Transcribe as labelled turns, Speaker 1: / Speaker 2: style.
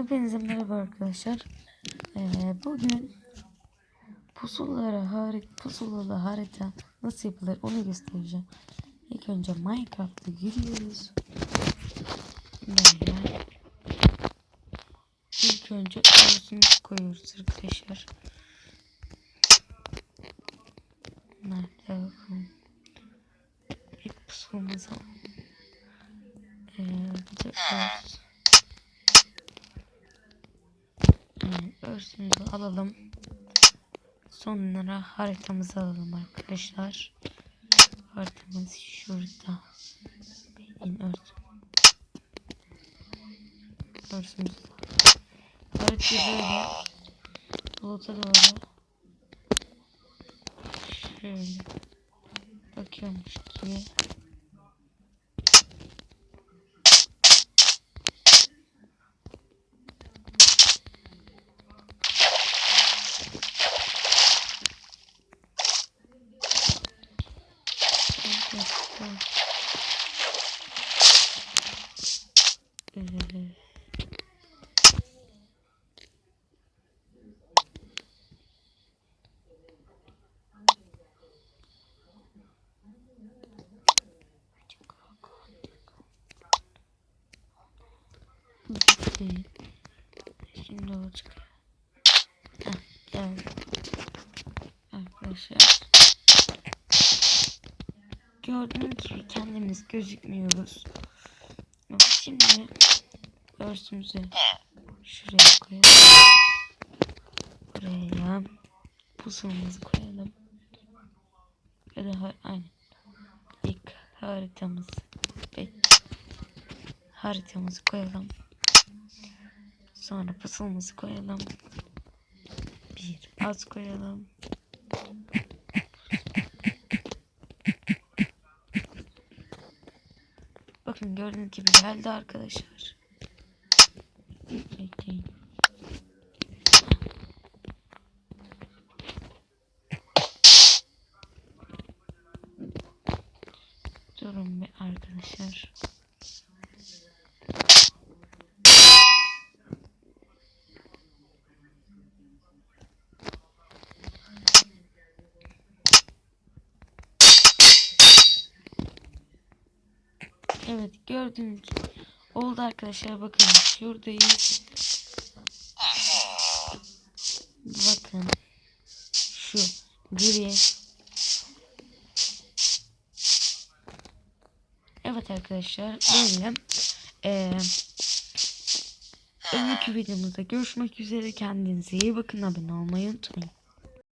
Speaker 1: Hepinize merhaba arkadaşlar. Ee, bugün pusulaları harit pusulalı harita nasıl yapılır onu göstereceğim. İlk önce Minecraft'a giriyoruz. Böyle. İlk önce örtümüzü koyuyoruz arkadaşlar. Nerede bakalım. Bir pusulumuzu ee, bir de örs. Örsümüzü alalım. Sonra haritamızı alalım arkadaşlar. Haritamız şurada. Beyin örs. Örsümüzü Haritayı böyle buluta doğru şöyle bakıyormuş gibi Ee, Bitti. Şimdi o çıkıyor. Heh, geldi. Arkadaşlar. Gördüğünüz gibi kendimiz gözükmüyoruz. Şimdi örsümüzü şuraya koyalım. Buraya pusulumuzu koyalım. Ya da aynen. İlk haritamız. Be- haritamızı koyalım. Sonra pusulumuzu koyalım. Bir az koyalım. Bakın gördüğünüz gibi geldi arkadaşlar. Bekleyin. Durun bir arkadaşlar. Evet gördüğünüz oldu arkadaşlar bakın şuradayız. Bakın şu gri. Evet arkadaşlar böyle ee, önceki videomuzda görüşmek üzere. Kendinize iyi bakın. Abone olmayı unutmayın.